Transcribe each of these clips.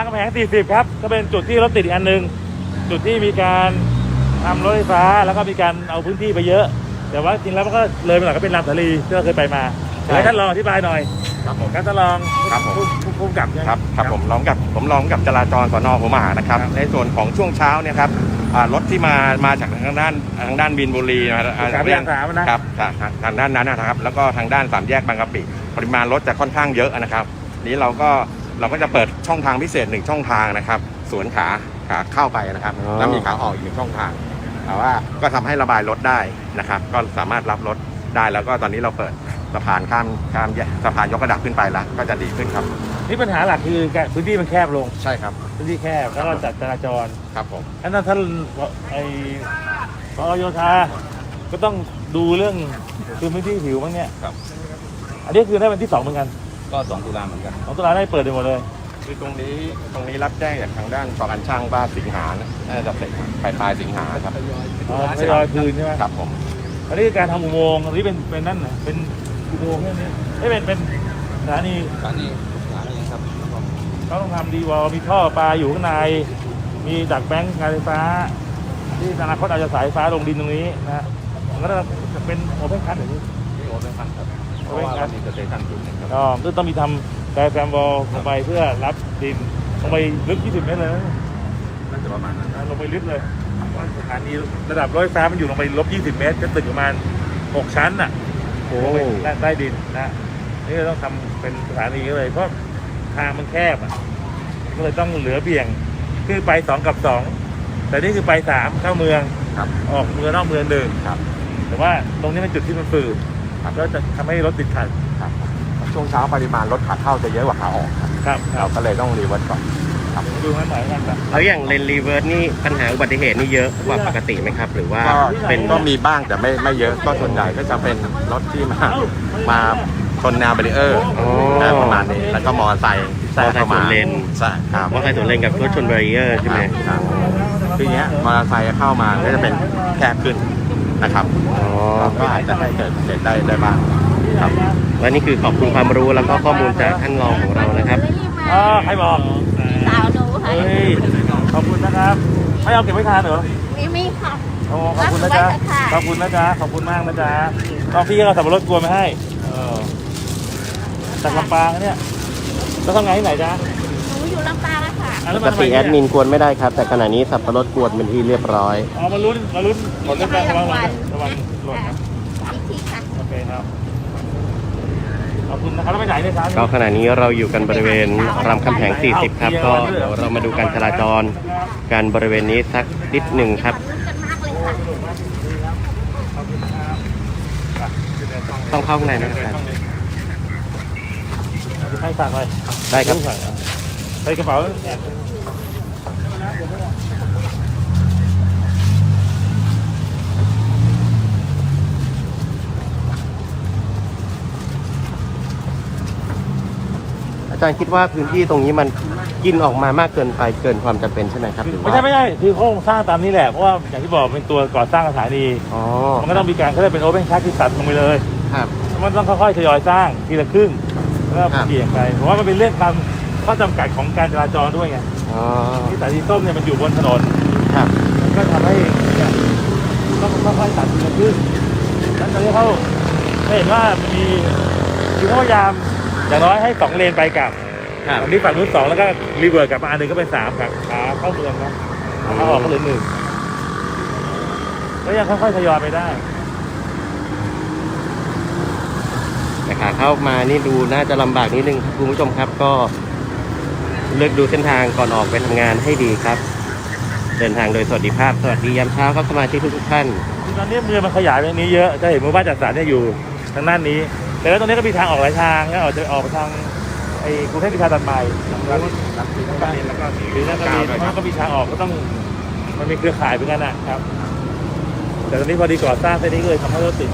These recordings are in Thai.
รามคำแหง40 ครับ ก็เป็นจุดที่รถติดอีกอันหนึ่งจุดที่มีการทำรถไฟฟ้าแล้วก็มีการเอาพื้นที่ไปเยอะ แต่ว่าจริงแล้วมันก็เลยไปหน่อยก็เป็นรามสาลีที่เราเคยไปมาใช่ ให้ท่านลองอธิบายหน่อยครับผมการท่านลองครับผม ผู้ผู้ผู้กำกับใช่ไหม ครับครับผมร้องกับผมร้องกับจราจรสนหัวหมากนะครับในส่วนของช่วงเช้าเนี่ยครับอ่ารถที่มามาจากทางด้านทางด้านบินบุรีนะอ่สามแยกสามนะ ครับทางทางทางด้านนั้นนะครับ แล้วก็ทางด้านสามแยกบางกะปิปริมาณรถจะค่อนข้างเยอะนะครับ นี้เราก็ เราก็จะเปิดช่องทางพิเศษหนึ่งช่องทางนะครับ สวนขาขาเข้าไปนะครับ อ๋อ แล้วมีขาออกอีกหนึ่งช่องทางแต่ว่าก็ทำให้ระบายรถได้นะครับ ก็สามารถรับรถได้แล้วก็ตอนนี้เราเปิดสะพานข้ามข้ามแยกสะพานยกระดับขึ้นไปแล้ว ก็จะดีขึ้นครับนี่ปัญหาหลักคือการพื้นที่มันแคบลง ใช่ครับพื้นที่แคบแล้วก็จัดจราจรครับผม อันนั้นท่านไอ้พอโยธาก็ต้องดูเรื่องคือพื้นที่ผิวมั้งเนี่ยครับ อันนี้คือได้วันที่สองเหมือนกัน ก็สองตุลาเหมือนกัน ของตุลาได้เปิดไปหมดเลย คือตรงนี้ตรงนี้รับแจ้งจากทางด้านกองการช่างว่าสิงหานะน่าจะเสร็จปลายปลายสิงหาครับอ๋อไม่รอยคืนใช่ไหมครับผมอันนี้คือการทำอุโมงค์อันนี้เป็นเป็นนั่นน่ะเป็นอุโมงค์แค่นี้ไม่เป็นเป็นสถานีสถานีสถานีครับเขาต้องทำดีวอลมีท่อปลาอยู่ข้างใน มีดักแบงค์การไฟฟ้า ที่อนาคตอาจจะสายไฟฟ้าลงดินตรงนี้นะฮะมันก็จะเป็นโอเพนคัทอย่างนี้ ที่โอเป็นพันครับ เพโอราะเพนว่าคัเราทมีสเตชันจุดหนึงครับก็คือต้องมีทำแปรแฟมวอลลงไปเพื่อรับดินลงไปลึก 20 เมตรเลยนะน่าจะประมาณนั้นลงไปลึกเลยว่าสถานีระดับรถไฟฟ้ามันอยู่ลงไปลบ 20 เมตรก็ตึกประมาณ 6 ชั้นน่ะโอ้ลงไปใต้ใต้ดินนะนี่ก็ต้องทำเป็นสถานีเลย เพราะทางมันแคบอะก็เลยต้องเหลือเบี่ยงคือไป2กับ2แต่นี่คือไป3เข้าเมืองครับ ออกเมืองนอกเมืองหนึ่งครับ แต่ว่าตรงนี้เป็นจุดที่มันฝืด ครับก็จะทำให้รถติดขัดครับช่วงเช้าปริมาณรถขาเข้าจะเยอะกว่าขาออกครับครับครัเราบก็เลยต้องรีเวิร์สก่อนดูงั้นหน่อยกันครับ แล้วอย่างเลนรีเวิร์สนี่ปัญหาอุบัติเหตุนี่เยอะกว่าปกติไหมครับ หรือว่าก็เป็นก็มีบ้างแต่ไม่ไม่เยอะก็ส่วนใหญ่ก็จะเป็นรถที่มามาชนแนวเบรีเออร์อ๋อนะประมาณนี้แล้วก็มอเตอร์ไซค์แทรกเข้ามามอเตอร์ไซค์สวนเลน ใช่ครับ ว่าใครสวนเลนกับรถชนบารีเออร์ใช่ไหม ครับคืออย่างเงี้ยมอเตอร์ไซค์เข้ามาก็จะเป็นแคบขึ้น นะครับอ๋อก็อาจจะให้เกิดเหตุได้ได้บ้างครับและนี่คือขอบคุณความรู้แล้วก็ข้อมูลจากท่านรองของเรานะครับอ๋อใครบอกสาวหนูค่ะเฮ้ยขอบคุณนะครับไม่เอาเก็บไว้ทานเหรอมีมีค่ะโอ้ขอบคุณนะจ๊ะรับไว้เถอะค่ะขอบคุณนะจ๊ะขอบคุณมากนะจ๊ะก็พี่ก็เอาสับปะรดกวนมาให้เออจากลำปางเนี่ยแล้วทำงานที่ไหนจ๊ะหนูอยู่ลำ ปางอะค่ะอะแล้วปมากทำไมติเยแอดมินกวนไม่ได้ครับ แต่ขณะนี้สับปะรดกวนเป็นที่เรียบร้อยอ๋อมาลุ้นมาลุ้นหล่นเรื่องการระวังระวังระวังหล่นนะอีกทีค่ะโอเคครับขอบคุณนะครับแล้วไปไหนเนี่ยครับก็ขณะนี้เราอยู่กันบริเวณรามคำแหง 40 ครับ ก็เดี๋ยวเรามาดูการจราจรการบริเวณนี้สักนิดหนึ่งครับลุ้นกันมากเลยค่ะต้องเข้าข้างในนะครับให้ฝากเลยได้ครับ ใส่กระเป๋าอาจารย์คิดว่าพื้นที่ตรงนี้มันกินออกมามากเกินไปเกินความจำเป็นใช่ไหมครับหรือไม่ว่าใช่ไม่ใช่คือโครงสร้างตามนี้แหละ เพราะว่าอย่างที่บอกเป็นตัวก่อสร้างสถานี อ๋อมันก็ต้องมีการเขาเรียกเป็นโอเพนคัสที่ตัดลงไปเลย ครับ มันต้องค่อยๆทยอยสร้างทีละครึ่งแล้วก็ครับเกี่ยงไปเพราะว่ามันเป็นเรื่องการ ข้อจำกัดของการจราจรด้วยไงอ๋อ ที่สายสีส้มเนี่ยมันอยู่บนถนนครับ มันก็ทำให้เนี่ยต้องค่อยๆตัดทีละครึ่งนั้นตอนนี้เขาเขาเห็นว่ามีคือเขาพยายามอย่างน้อยให้สองเลนไปกลับครับ อันนี้ฝั่งนู้นสองแล้วก็รีเวิร์สกลับมาอันหนึ่งก็เป็นสามครับขาเข้าเมืองนะขาเข้าออกก็เหลือหนึ่งก็ยังค่อยๆทยอยไปได้ แต่ขาเข้ามานี่ดูน่าจะลำบากนิดนึงครับคุณผู้ชมครับก็ เลือกดูเส้นทางก่อนออกไปทำงานให้ดีครับ เดินทางโดยสวัสดิภาพ สวัสดียามเช้าครับสมาชิกทุกๆท่าน คือตอนนี้เมืองมันขยายไปทางนี้เยอะ จะเห็นหมู่บ้านจัดสรรเนี่ยอยู่ทางด้านนี้ แต่แล้วตรงนี้ก็มีทางออกหลายทางก็ออกจะออกไปทางไอ้กรุงเทพพิธาตัดใหม่ทางนู้นรับที่ต้องการแล้วก็ที่หรือนั่นก็กามีวด้วก็มีทางออกก็ต้องมันมีเครือข่ายเหมือนกันนะครับ แต่ตอนนี้พอดีก่อสร้างเส้นนี้ก็เลยทำให้รถติด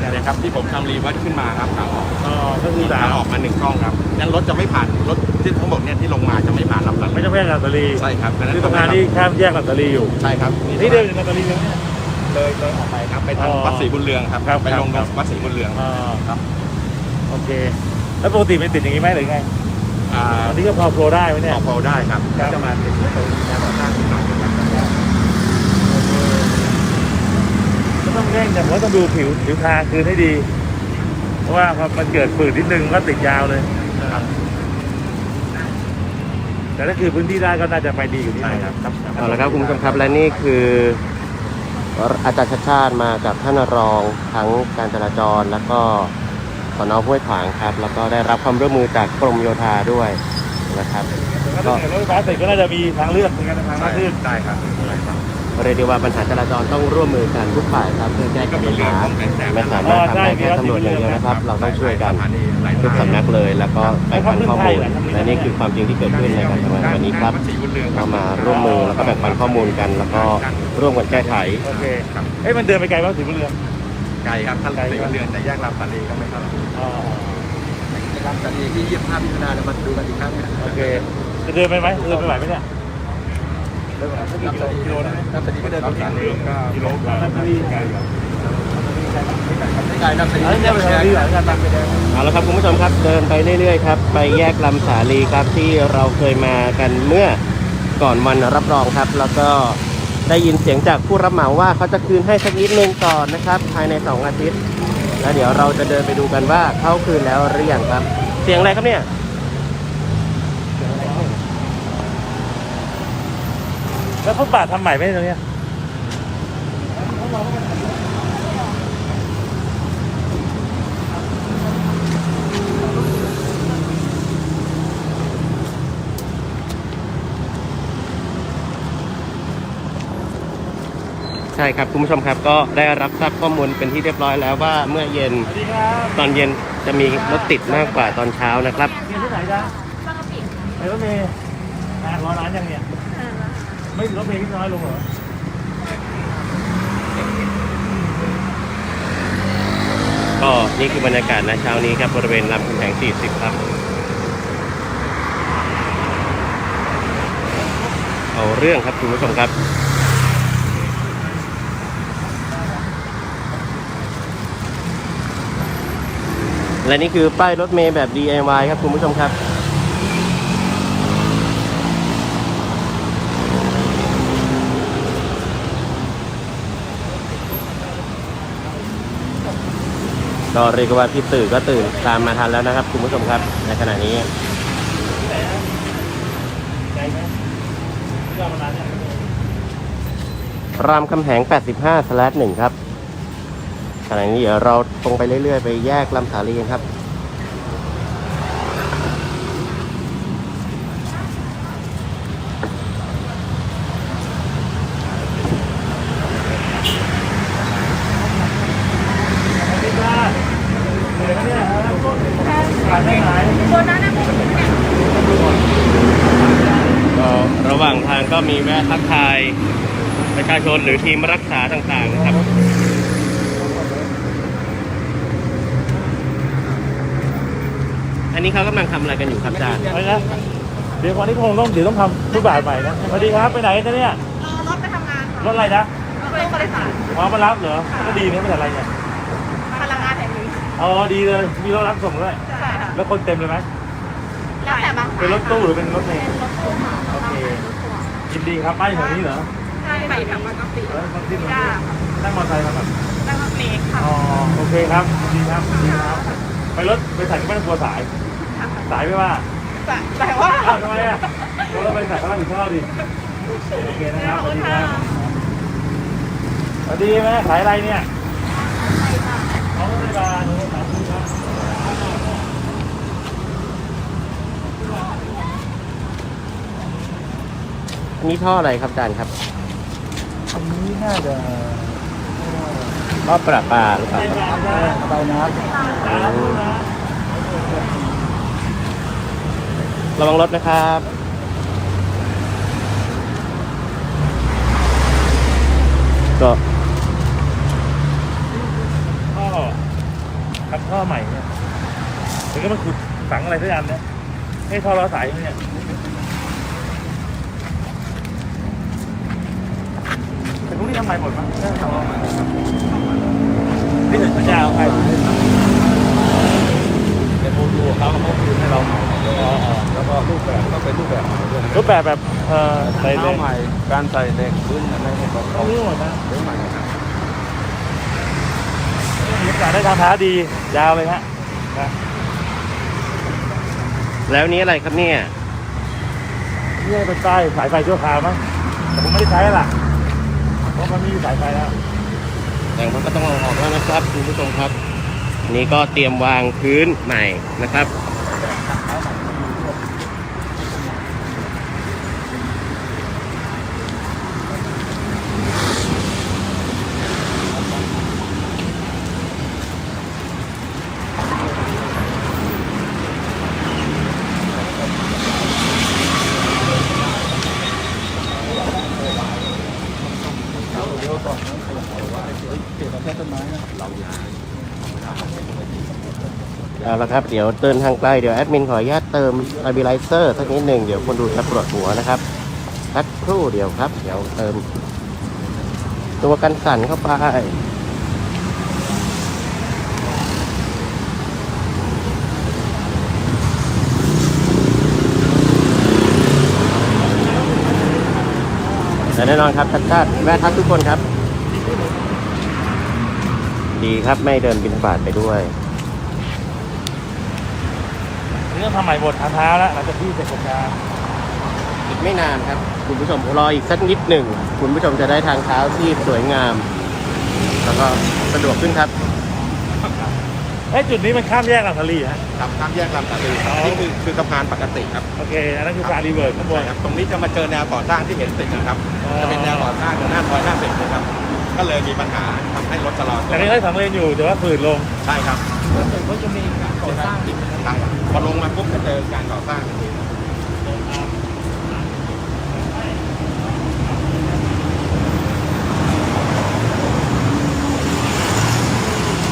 นี่ยครับที่ผมทำรีเวิร์สขึ้นมาครับขาออกอ๋อก็คือขาสามออกมาหนึ่งกล้องครับงั้นรถจะไม่ผ่านรถที่ทั้งหมดเนี่ยที่ลงมาจะไม่ผ่านลำตัดไม่ใช่แค่ลาดตาลีใช่ครับดังนั้นคือสะพานที่ข้ามแยกลาดตาลีอยู่ใช่ครับนี่เดินจากลาดตาลีเลยเนี่ย เลยเลยออกไปครับไปทางอ๋อวัดศรีบุญเรืองครับครับไปลงครับ วัดศรีบุญเรืองอ๋อครับโอเค แล้วปกติมันติดอย่างนี้ไหมหรือไงอ่าอันนี้ก็พอโปรได้ไหมพเนี่ยอพอได้ครับครัก็บจะมาติดตรงแนวก่อสร้างที่หน่อยนะครับ ก็ ต้องเร่งแต่ว่าต้องดูผิวผิวทางคืนให้ดี เพราะว่าพอมันเกิดฝืดนิดนึงก็ติดยาวเลยนะครับแต่ถ้าคือพื้นที่ได้ก็น่าจะไปดีอยู่ที่ใช่ไหนครับครับเอาละครับคุณผู้ชมครับและนี่คือ อาจารย์ชัดชาติมากับท่านรองทั้งการจราจรแล้วก็สนห้วยขวางครับ แล้วก็ได้รับความร่วมมือจากกรมโยธาด้วยนะครับก็ถ้าเกิดรถไฟฟ้าเสร็จก็น่าจะมีทางเลือกในการทางมากขึ้นใช่ครับใช่ครับ เรียกได้ว่าปัญหาจราจรต้องร่วมมือกันทุกฝ่ายครับเพื่อแก้ไขปัญหาไม่สามารถทำได้แค่ตำรวจอย่างเดียวนะครับ เราต้องช่วยกันทุกสำนักเลย แล้วก็แบ่งปันข้อมูลและนี่คือความจริงที่เกิดขึ้นในการทำงานวันนี้ครับเรามาร่วมมือแล้วก็แบ่งปันข้อมูลกัน แล้วก็ร่วมกันแก้ไขโอเคเอ้ยมันเดินไปไกลบ้างถึงบุรีรัมย์ไกลครับท่านไกลเรือนแต่แยกลำตาลีก็ไม่เท่าไหร่อ๋อลำตาลีที่ยี่สิบห้าพิจารณาเรามาดูกันอีกครั้งนึงโอเคจะเดินไปไหมเดินไปไหวไหมเนี่ย เดินสักกี่กิโลกิโลได้ไหมลำตาลีก็เดินปสามกิโลก็กิโลนั่นที่ไกลครับไกลลำตาลีอันนี้จะไปทางที่ไกันตามไปได้เอาละครับคุณผู้ชมครับเดินไปเรื่อยๆครับไปแยกลำสาลีครับที่เราเคยมากันเมื่อก่อนวันรับรองครับ แล้วก็ได้ยินเสียงจากผู้รับเหมาว่าเขาจะคืนให้สักนิดนึงก่อนนะครับ ภายใน 2 อาทิตย์ แล้วเดี๋ยวเราจะเดินไปดูกันว่าเขาคืนแล้วหรือยังครับ เสียงอะไรครับเนี่ย แล้วฟุตบาททำใหม่ไหมตรงเนี้ยใช่ครับคุณผู้ชมครับก็ได้รับทราบข้อมูลเป็นที่เรียบร้อยแล้วว่าเมื่อเย็นสวัสดีครับตอนเย็นจะมีรถติดมากกว่าตอนเช้านะครับเรียนที่ไหนจ๊ะบางกะปิไปรถเมย์นานรอนานยังเนี่ย อ่าไม่รถเมย์ที่น้อยลงเหรอก็นี่คือบรรยากาศณเช้านี้ครับบริเวณลำคำแหง40 ครับ เอาเรื่องครับคุณผู้ชมครับและนี่คือป้ายรถเมย์แบบ DIY ครับคุณผู้ชมครับ ก็เรียกว่าพี่ตื่นก็ตื่นตามมาทันแล้วนะครับ คุณผู้ชมครับ ในขณะนี้ไกลไหมเที่ยวมานานยังรามคำแหง 85สแลหนึ่งครับขณะนี้เดี๋ยวเราตรงไปเรื่อยๆ ไปแยกลำสาลีครับ สวัสดีจ้าเหนื่อยไหมเนี่ยครับผ่านได้ไหน โบนัสนะพวกนี้เนี่ย ก็ระหว่างทางก็มีแวะทักทายประชาช น หรือทีมรักษาต่างๆนะครับอันนี้เขากำลังทำอะไรกันอยู่ครับอาจารย์ไปนะเดี๋ยววันนี้คงต้องเดี๋ยวต้องทำฟุตบาทใหม่นะสวัสดีครับไปไหนกันเนี่ยรอรถไปทำงานรถอะไรนะรถบริษัทมามารับเหรอก็ดีนะไม่เป็นไรเนี่ยพลังงานแห่งนี้อ๋อดีเลยมีรถรับส่งด้วยใช่ค่ะแล้วคนเต็มเลยไหมแล้วแต่บางเป็นรถตู้หรือเป็นรถเมล์รถตู้ค่ะโอเคยินดีครับป้ายแถวนี้เหรอใช่ ไปแถวบางกะปิแล้วคนที่จ้านั่งมอเตอร์ไซค์มาก่อนแล้วก็เมกค่ะอ๋อโอเคครับดีครับดีครับ ไปรถไปใส่ก็ไม่ต้องกลัวสาย สายไม่ว่าแต่แต่ว่าอ้าวทำไมอะเราไปใส่ก็รับผิดชอบดิโอเคนะครับสวัสดีครับสวัสดีแม่ขายอะไรเนี่ยของรถไฟฟ้าโน้ตสามสิบครับอันนี้ท่ออะไรครับอาจารย์ครับอั นนี้น่าจะท่อประปาหรือเปล่าครับเตาน้ำระวังรถนะครับก็ท่อครับท่อใหม่เนี่ยถึงก็มันขุดฝังอะไรสักอย่างเนี่ยให้ท่อล้อสายเนี่ย แต่พวกนี้ทำใหม่หมดมั้งน่าจะทำใหม่นี่ถึงสัญญาเอาใครเดี๋ยวโทรดูเขาเขาคืนให้เราอ๋ออ๋อก็รูปแบบก็เป็นรูปแบบใหม่ด้วยรูปแบบแบบเอ่อใส่เหล็กใหม่ การใส่เหล็กพื้นอะไรเนี่ยก็ต้องหมดนะเรื่องใหม่ครับมีโอกาสได้ทางเท้าดียาวเลยฮะแล้วนี้อะไรครับเนี่ยนี่เป็นป้ายสายไฟชั่วคราวมั้งแต่ผมไม่ได้ใช้แล้วล่ะ เพราะมันมีสายไฟแล้วแต่มันก็ต้องเอาออกแล้วนะครับคุณผู้ชมครับ นี่ก็เตรียมวางพื้นใหม่นะครับ ละครับ เดี๋ยวเดินทางไกลเดี๋ยวแอดมินขออนุญาตเติมไอบิไลเซอร์สักนิดหนึ่งเดี๋ยวคนดูจะปวดหัวนะครับสักครู่เดียวครับ เดี๋ยวเติม ตัวกันสั่นเข้าไปแต่แน่นอนครับชัดชาติแวะทักทุกคนครับ ดีครับไม่เดินบินบาตไปด้วย นี่ต้องทำใหม่หมดทางเท้าแล้วหลังจากที่เสร็จโครงการอีกไม่นานครับ คุณผู้ชมรออีกสักนิดหนึ่ง คุณผู้ชมจะได้ทางเท้าที่สวยงาม แล้วก็สะดวกขึ้นครับเอ้ยจุดนี้มันข้ามแยกอัลทารีฮะ ครับข้ามแยกลำตะลีอ๋อนี่คือคือสะพานปกติครับโอเค อันนั้นคือสายรีเวิร์สข้างบน ใช่ครับ ตรงนี้จะมาเจอแนวก่อสร้างที่เห็นติดนะครับ อ๋อ จะเป็นแนวก่อสร้างหน้าซอยหน้าเสร็จนะครับ ก็เลยมีปัญหาทำให้รถชะลอตัวแต่นี่ได้สำเร็จอยู่แต่ว่าฝืนลง ใช่ครับ ก็จะมีการก่อสร้างติด ใช่ครับพอลงมาปุ๊บก็เจอการก่อสร้างทันที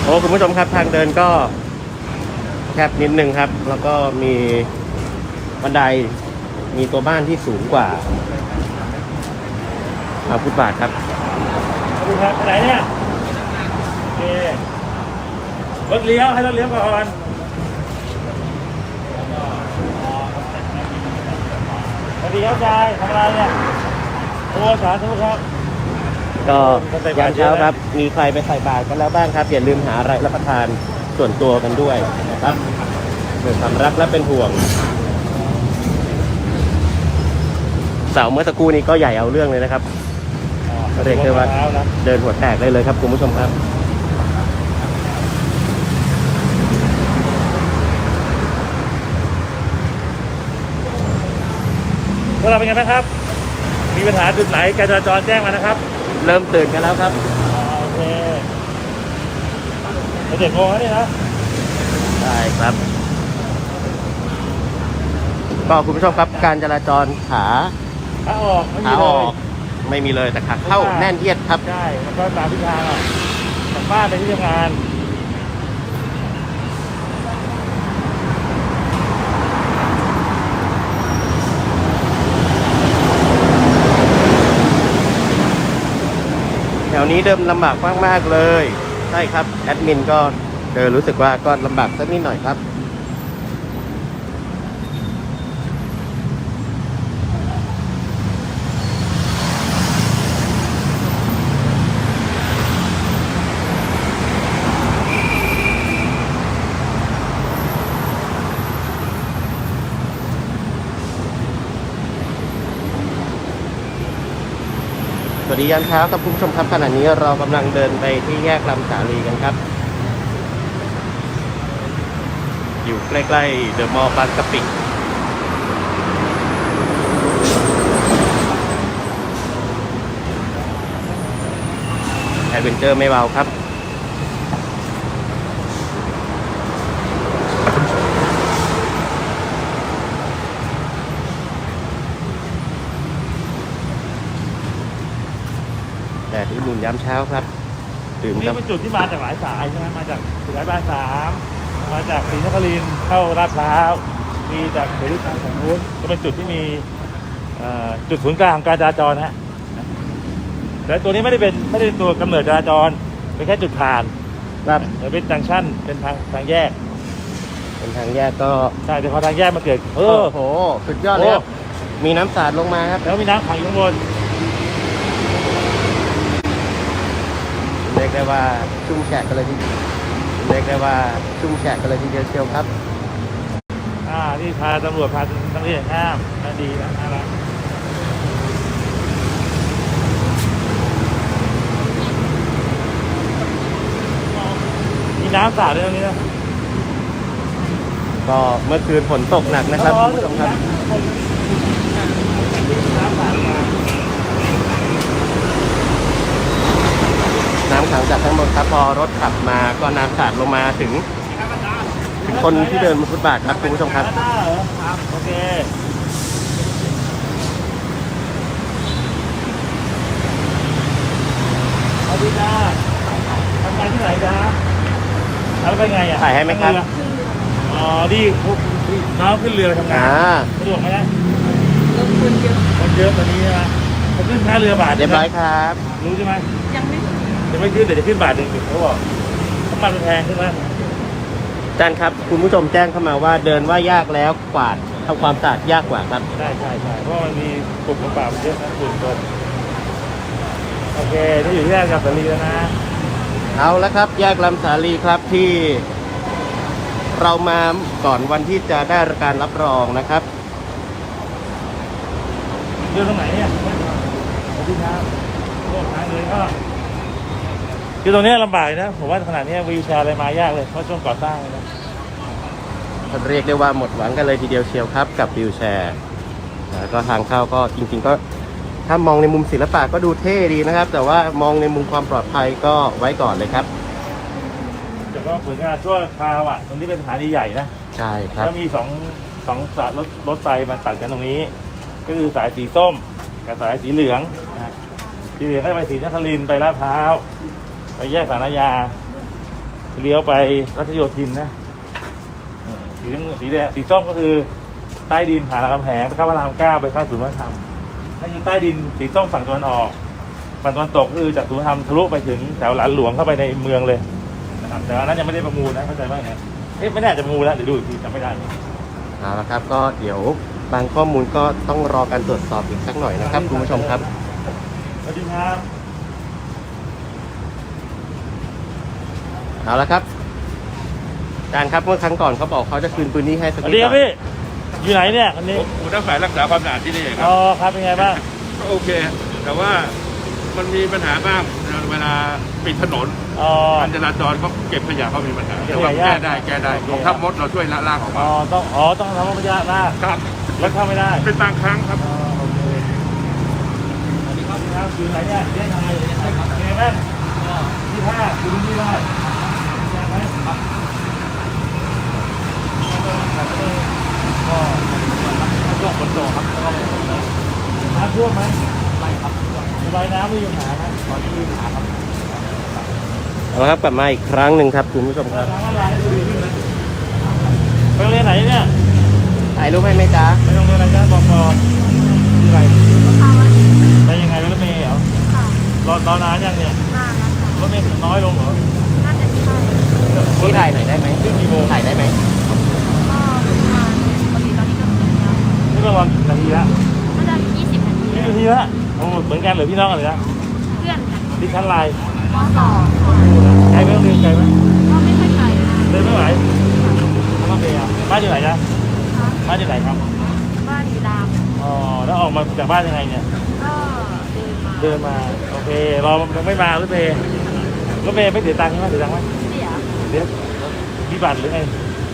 โอ้คุณผู้ชมครับทางเดินก็แคบนิดนึงครับ แล้วก็มีบันไดมีตัวบ้านที่สูงกว่าอาฟุตบาทครับดูครับไปไหนเนี่ยโอเครถเลี้ยวให้รถเลี้ยวก่อนสวัส ดีครับยายทำอะไรเนี่ยโอ้สาธุครับก็ยามเช้าครับ มีใครไปใส่บาตรกันแล้วบ้างครับ อย่าลืมหาอะไรรับประทานส่วนตัวกันด้วยนะครับด้วยความรักและเป็นห่วง เสาเมื่อสักครู่นี้ก็ใหญ่เอาเรื่องเลยนะครับ เรียกได้ว่าช้นะเดินหัวแตกได้เลยครับคุณผู้ชมครับ วกเราเป็นไงบ้างครับ มีปัญหาจุดไหนการจราจรแจ้งมานะครับเริ่มตื่นกันแล้วครับ อ่าโอเคเจ็ดโมงแล้วนี่นะ ได้ครับ ก็คุณผู้ชมครับการจราจรขาขาออกไม่มีขาเลอยอกไม่มีเลยแต่ขาเข้าแน่นเอียดครับ ใช่แล้วก็ตามทิศทางอะจากบ้านไปที่ทำงาน อนนี้เดิมลำบากมากๆเลย ใช่ครับ แอดมินก็เดินรู้สึกว่าก็ลำบากสักนิดหน่อยครับ วัสดียามเช้าครับคุณผู้ชมครับขณะนี้เรากำลังเดินไปที่แยกลำสาลีกันครับ อยู่ใกล้ๆเดอะมอลล์บางกะปิแอดเวนเจอร์ไม่เบาครับ แต่ที่มุนย้ำเช้าครับดื่มนี่ครับเป็นจุดที่มาจากหลายสายใช่ไหมมาจากสุราษฎร์บ้านสามมาจากศรีนครินทร์เข้าลาดพร้าวมีจากเสรีทางของนู้นก็เป็นจุดที่มีเอ่อจุดศูนย์กลางของการจราจรฮะแต่ตัวนี้ไม่ได้เป็นไม่ได้เป็นตัวกำเนิดจราจรเป็นแค่จุดผ่านครับแต่เป็นจังชั่นเป็นทางทางแยกเป็นทางแยกก็ใช่เดี๋ยวพอทางแยกมาเกิดเอโอ้อโหสุดยอดเลยครับมีน้ำสาดลงมาครับแล้วมีน้ำขังอยู่ข้างบน เรียกได้ว่าชุ่มแฉะกันเลยทีเดียวเรียกได้ว่าชุ่มแฉะกันเลยทีเดียวเชียวครับ อ่านี่พาตำรวจพานักเรียนข้ามน่าดีนะน่ารักมีน้ำสาดด้วยตรงนี้นะก็เมื่อคืนฝนตกหนักนะครับคุณผู้ชมครับ น้ำสาดมา น้ำขังจากข้างบนครับพอรถขับมาก็น้ำสาดลงมาถึง ถึงคนที่เดินบนฟุตบาทครับคุณผู้ชมครับด้านหน้าเหรอครับโอเคสวัสดีจ้าทำงานที่ไหนจ้าแล้วไปไงอะถ่ายให้ไหมครับอ๋อดีน้องขึ้นเรือไปทำงานอ่าสะดวกไหมนะลงทุนเยอะคนเยอะตอนนี้ใช่ไหมผมขึ้นค่าเรือบาทเรียบร้อยครับ รู้ใช่ไหมยังไม่ จะไม่ขึ้นแต่จะขึ้นบาทหนึ่งเขาบอกน้ำมันมันแพงขึ้นไหมอาจารย์ครับ คุณผู้ชมแจ้งเข้ามาว่าเดินว่ายากแล้วกวาดทำความสะอาดยากกว่าครับ ใช่ใช่ใช่เพราะมันมีกลุ่มกระเป๋าเยอะนะกลุ่มคนโอเคนี่อยู่ที่แรกกับสาลีแล้วนะ เอาละครับ แยกลำสาลีครับที่เรามาก่อนวันที่จะได้การรับรองนะครับเรื่องตรงไหนเนี่ยสวัสดีครับโอ้ทางเลยก็ คือตรงเนี้ยลำบากนะ ผมว่าขนาดนี้วีลแชร์อะไรมายากเลย เพราะช่วงก่อสร้างเลยนะเรียกได้ว่าหมดหวังกันเลยทีเดียวเชียวครับกับวิวแชร์แล้วก็ทางเข้าก็จริง ๆ ก็ถ้ามองในมุมศิลปะก็ดูเท่ดีนะครับ แต่ว่ามองในมุมความปลอดภัยก็ไว้ก่อนเลยครับแต่ก็ผลงานชั่วคราวอะตรงนี้เป็นสถานีใหญ่นะใช่ครับแล้วมีสองสองสายรถรถไฟมาตัดกันตรงนี้ ก็คือสายสีส้มกับสายสีเหลืองนะฮะสีเหลืองก็จะไปสีนครินทร์ไปลาดพร้าว ไปแยกสารยาเลี้ยวไปรัชโยธินนะเออสีน้ำสีแดงสีส้มก็คือ ใต้ดินผ่านรามคำแหงไปเข้าพระรามเก้าไปเข้าศูนย์วัฒนธรรมถ้าอยู่ใต้ดินสีส้มฝั่งตะวันออกฝั่งตะวันตกก็คือจากศูนย์วัฒนธรรมทะลุไปถึงแถวหลานหลวงเข้าไปในเมืองเลยนะครับแต่อันนั้นยังไม่ได้ประมูลนะเข้าใจไหมเนี่ยเอ๊ะไม่น่าจะประมูลแล้วเดี๋ยวดูอีกทีจำไม่ได้เอาละครับก็เดี๋ยวบางข้อมูลก็ต้องรอการตรวจสอบอีกสักหน่อยนะครับคุณผู้ชมครับสวัสดีครับ เอาละครับอาจารย์ครับเมื่อครั้งก่อนเขาบอกเขาจะคืนพื้นที่ให้สสักวัสนิดีดครับหน่อยพี่ อยู่ไหนเนี่ยอันนี้ผมนักฝ่ายรักษาความสะอาดที่นี่ครัอ๋บ อครับเป็นไงบ้าง ก็โอเค แต่ว่ามันมีปัญหามากเวลาปิดถนนอ๋อ การจราจรเขาเก็บขยะเขามีปัญหาเก็บแต่ว่าขยะแก้ได้แก้ได้โอเค ของทัพมดเราช่วยละลากออกอ๋มาอต้องอ๋อต้องทำให้มันยากมากครับรถเข้าไม่ได้เป็นบางครั้งครับ อ๋อโอเคสวัสดีครับครับอยู่ไหนเนี่ยเรียกอะไรเป็นไงบ้างที่ห้าคุณที่ได้ยากไหมครับ ก็ช่วงฝนตกครับแล้วก็น้ำท่วมไหมไม่ครับระบายน้ำไม่มีปัญหานะตอนนี้มีปัญหาครับเอาละครับกลับมาอีกครั้งหนึ่งครับคุณผู้ชมครับไปโรงเรียนไหนเนี่ยถ่ายรูปให้ไหมจ๊ะไปโรงเรียนอะไรจ้าบกที่ไรไปยังไงรถเมย์เหรอรอรอนานยังเนี่ยนานแล้วค่ะรถเมย์น้อยลงเหรอน่าจะใช่พี่ถ่ายหน่อยได้ไหมขึ้นกี่โมถ่ายได้ไหม ก็ประมาณปกติตอนนี้ก็เป็นแล้ว นี่ก็รอนาทีละน่าจะยี่สิบนาทีนี่นาทีละโอ้เหมือนกันเหรือพี่น้องกันเลยนะเพื่อนกันที่ชั้นไลน์มสองไกลไหมโรงเรียนไกลไหมก็ไม่ค่อยไกลนะเดินไม่ไหวทำมาเบียบ้านอยู่ไหนจ๊ะคะบ้านอยู่ไหนครับ บ้านอยู่รามอ๋อแล้วออกมาจากบ้านยังไงเนี่ยก็เดินมาเดินมาโอเครอยังไม่มารถเมย์รถเมย์ไม่เสียตังค์ใช่ไหมเสียตังค์ไหมเสียเดี๋ยวมีบัตรหรือไง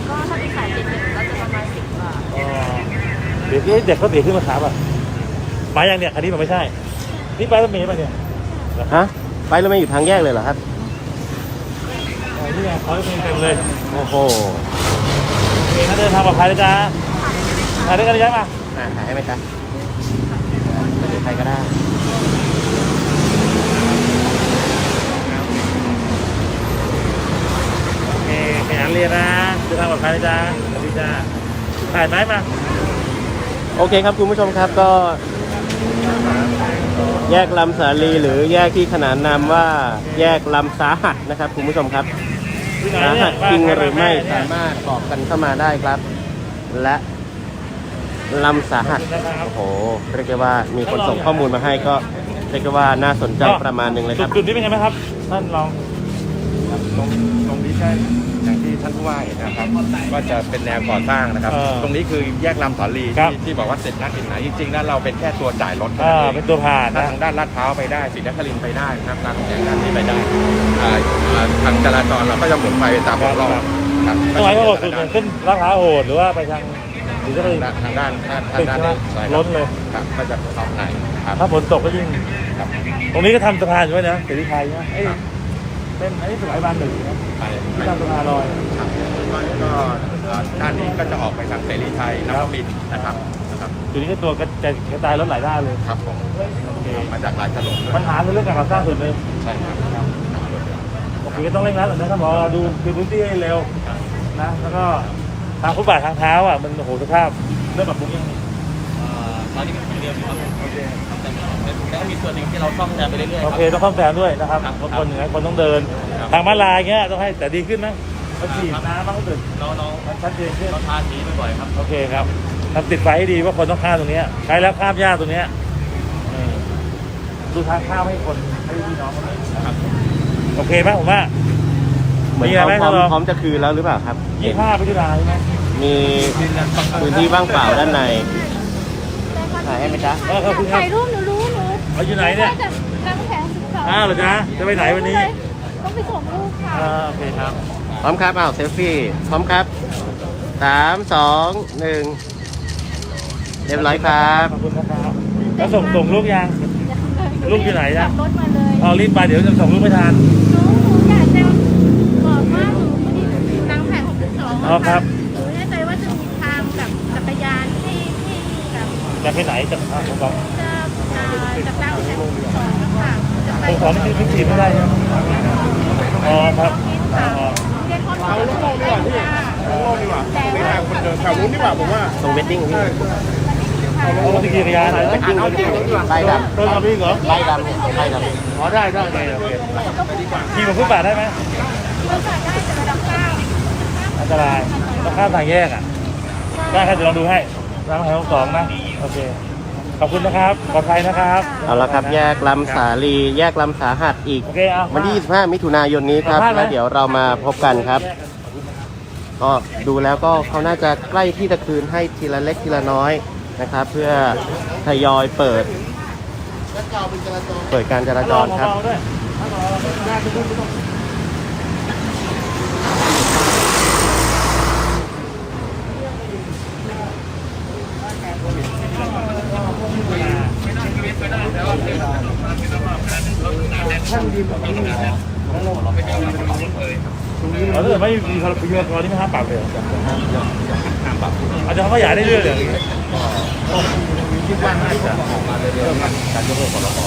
ก็ถ้าเป็นสายเจ็ดหนึ่งก็จะประมาณสิบบาทอ๋อเดี๋ยวเด็กเขาเสียขึ้นมาถามอะมาอย่างเนี่ยอันนี้มันไม่ใช่ นี่ไปรถเมย์ป่ะเนี่ยฮะไปแล้วไม่อยู่ทางแยกเลยเหรอครับอ๋อนี่ไงเขารถเมย์เต็มเลยโอ้โหโอเคถ้าเดินทางปลอดภัยนะจ๊ะถ่ายด้วยกันหรือยังอ่าถ่ายให้ไหมจ๊ะไม่ถึงใครก็ได้ขยันเรียนนะเดินทางปลอดภัยนะจ๊ะสวัสดีจ้าถ่ายไหมมา โอเคครับคุณผู้ชมครับก็ แยกลำสาลีหรือแยกที่ขนานนามว่าแยกลำสาหัสนะครับ คุณผู้ชมครับที่ไหนสาเนี่หัยสจริงหรือไม่บ้นใคสามารถบอกกันเข้ามาได้ครับ และลำสาหัสนะครับโอ้โหเรียกได้ว่ามีคนส่งข้อมูลมาให้ก็เรียกได้ว่าน่าสนใจประมาณหนึ่งเลยครับจุดนี้เป็นไงไหมครับท่านลองตรงตรงนี้ใช่อย่างที่ท่านผู้ว่าเห็นนะครับก็จะเป็นแนวก่อสร้างนะครับ เออตรงนี้คือแยกลำสาลีครับ ที่ที่บอกว่าเสร็จนักกินไหนจริงๆแล้วเราเป็นแค่ตัวจ่ายรถเท่าอ่านั้นเอเป็นงตัวผ่านถ้านะ ทางด้านลาดพร้าวไปได้ศรีนครินทร์ไปได้นะครับทางแยกด้านนี้ไปได้อ่าอ่าทางจราจรเราก็จะหมุนไปตามวงรอบครับทำไมเขาโหดสุดเนี่ยขึ้นราคาโหดหรือว่าไปทางหรือจะไปทางด้านทางตึกด้านใช่ไหมนี้ใช่ครับล้นเลย ครับก็จะเข้าในครับ ถ้าฝนตกก็ยิ่ง ครับ ตรงนี้ก็ทำสะพานอยู่ด้วยนะเสรีไทยใช่ไหมเอ้ย เป็นอันนี้สมัยบานหนึ่งนะไปที่ทำสะพานลอยครับก็เอ่อด้านนี้ก็จะออกไปทางเสรีไทยนวมินทร์นะครับนะครับจุดนี้ก็ตัวกระจายกระจายรถหลายด้านเลยครับผมโอเคมาจากหลายถนนด้วยปัญหาคือเรื่องการก่อสร้างส่วนหนึ่งใช่ครับโอเคก็ต้องเร่งรัดนะครับหมอดูคือพื้นที่ให้เร็วนะแล้วก็ทางฟุตบาททางเท้าอะมันโอ้โหสภาพเริ่มปรับปรุงยังตอนนี้เป็นเดียวครับ แล้วก็มีส่วนหนึ่งที่เราซ่อมแซมไปเรื่อยๆโอเคต้องซ่อมแซมด้วยนะครับครับบางคนอย่างนั้นคนต้องเดินทางม้าลายเงี้ยต้องให้แต่ดีขึ้นนะมันฉีดน้ำมากขึ้นน้องมันชัดเจนขึ้นๆเราทาสีบ่อยๆครับ โอเคครับทำติดไฟให้ดีว่าคนต้องข้ามตรงเนี้ยใช้แล้วข้ามยากตรงเนี้ยเออดูทางข้ามให้คนให้พี่น้องเขาหน่อยนะครับโอเคไหมผมว่า เหมือนมีอะไรเขาไหมพร้อมท่านรองพร้อมจะคืนแล้วหรือเปล่าครับยี่ห้าพฤศจิกายนใช่ไหมมีพื้นที่ว่างเปล่าด้านในถ่ายให้ไหมจ๊ะ เออขอบคุณครับ ถ่ายรูปหนูรู้หนู เอาอยู่ไหนเนี่ยจะนั่งแผงสิบสองอ้าวเหรอจ๊ะจะไปไหนวันนี้ต้องไปส่งลูกค่ะอ่าโอเคครับ พร้อมครับอ้าวเซลฟี่พร้อมครับสามสองหนึ่งเรียบร้อยครับขอบคุณนะครับแล้วส่งส่งลูกยัง ลูกอยู่ไหนอะ ขับรถมาเลยเอารีบไปเดี๋ยวจะส่งลูกไม่ทัน หนูหนูอยากจะบอกว่าหนูพอดีหนูนั่งแผงหกสิบสองอ๋อครับ หนูแน่ใจว่าจะมีทางแบบจักรยานที่ที่แบบ จะไปไหนจะอ่าผมบอกจะอ่า จากด้านแผงหกสิบสองค่ะจะไปขอนี่คือพิธีไม่ได้ใช่ไหมอ๋อครับอ๋อเรียนคนเอาลูกได้ค่ะแต่ว่าแถวนู้นดีกว่าผมว่าตรงเวดดิ้งพี่เอารถจักรยานไหนเวดดิ้งเวดดิ้งใบดโดนกับพี่เหรอำใบดำเนี่ยใบดำอ๋อได้ได้โอเคโอเคขี่บนฟุตบาทได้ไหมเราจ่ายได้แต่ระดับเก้าอันตรายต้องข้ามทางแยกอะได้ครับเดี๋ยวลองดูให้ร้านแถวสองนะโอเค ขอบคุณนะครับปลอดภัยนะครับเอาละครับแยกลำสาลีแยกลำสาหัสอีก โอเคเอา วันที่ 25 มิถุนายนนี้ครับสัมภาษณ์ไหม แล้วเดี๋ยวเรามาพบกันครับ ก็ดูแล้วก็เขาน่าจะใกล้ที่จะคืนให้ทีละเล็กทีละน้อยนะครับ เพื่อทยอยเปิด เปิดการจราจรครับเาๆด้วย เราถ้าเกิดไม่มีพลพยากรนี่ไม่ห้ามปรับเลยห้ามปรับอาจจะเขาขยายได้เรื่อยๆเลยคิดว่าน่าจะออกมาเรื่อยๆการยกเลิกพรบ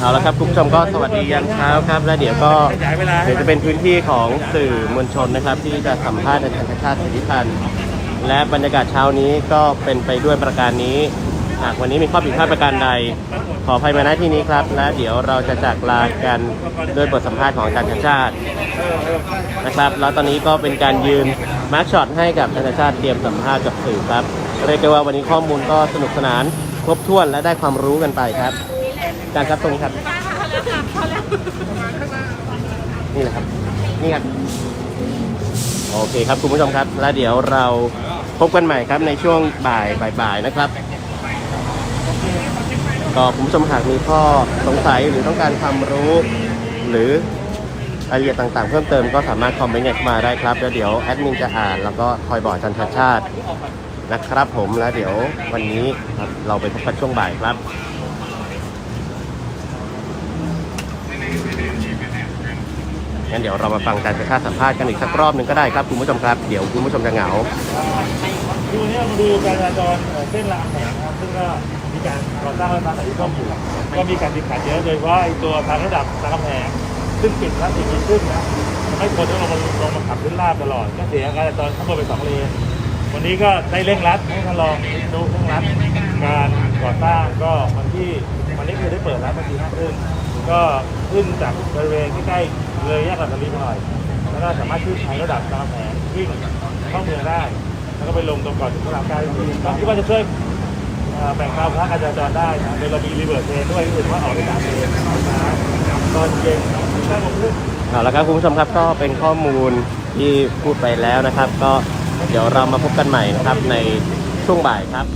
เอาละครับคุณผู้ชมก็สวัสดียามเช้าครับ แล้วเดี๋ยวก็เดี๋ยวจะเป็นพื้นที่ของสื่อมวลชนนะครับ ที่จะสัมภาษณ์อาจารย์ชาติสิทธิพันธ์และบรรยากาศเช้านี้ก็เป็นไปด้วยประการนี้ หากวันนี้มีข้อผิดพลาดประการใด ขออภัยมาณที่นี้ครับ และเดี๋ยวเราจะจากลากันด้วยบทสัมภาษณ์ของอาจารย์ชาชาตินะครับ แล้วตอนนี้ก็เป็นการยืนมาร์กช็อตให้กับอาจารย์ชาติชาติเตรียมสัมภาษณ์กับสื่อครับเรียกได้ว่าวันนี้ข้อมูลก็สนุกสนานครบถ้วนและได้ความรู้กันไปครับอาจารย์ครับตรงนี้ครับนี่แหละครับนี่ครับโอเคครับคุณผู้ชมครับ แล้วเดี๋ยวเราพบกันใหม่ครับในช่วงบ่ายบ่ายๆนะครับ ก็ผู้ชมหากมีข้อสงสัยหรือต้องการความรู้ หรือรายละเอียดต่างๆ เพิ่มเติมก็สามารถคอมเมนต์เข้ามาได้ครับแล้วเดี๋ยวแอดมินจะอ่านแล้วก็คอยบอกอาจันชาติชาตินะครับผมแล้วเดี๋ยววันนี้เราไปพบกันช่วงบ่ายครับงั้นเดี๋ยวเรามาฟังการสัมภาษณ์สัมภาษณ์กันอีกสักรอบหนึ่งก็ได้ครับคุณผู้ชมครับ เดี๋ยวคุณผู้ชมจะเหงาดูเนี่ยมาดูการจราจรเส้นรามแหงนะครับซึ่งก็ การก่อสร้างรถไฟฟ้าสายที่ท่อมอยู่ก็มีการติดขัดเยอะโดยเฉพาไอ้ตัวทางระดับรามคำแหงซึ่งปิดแล้วติดมีขึ้นนะทำให้คนต้องลงมาลงมาขับขึ้นลาดตลอด ก็เสียการจราจรข้างบนไปสองเลนวันนี้ก็ได้เร่งรัดให้ท่านรองดูเร่งรัดการก่อสร้างก็วันที่วันนี้คือได้เปิดแล้วเมื่อกี้ห้าครึ่งก็ขึ้นจากบริเวณใกล้ๆเลยแยกอัตตลีมาหน่อย แล้วก็สามารถขึ้นทางระดับตามแผนวิ่งเข้าเมืองได้ แล้วก็ไปลงตรงก่อนถึงพระรามเก้าอีกทีก็คิดว่าจะช่วยเอ่อ แบ่งเบาภาระการจราจรได้นะโดยเรามีรีเวิร์สเทรนด้วยก็คือว่าออกไปสามเลนตอนเย็นถึงห้าโมงครึ่งเอาละครับคุณผู้ชมครับก็เป็นข้อมูลที่พูดไปแล้วนะครับ ก็เดี๋ยวเรามาพบกันใหม่นะครับในช่วงบ่ายครับ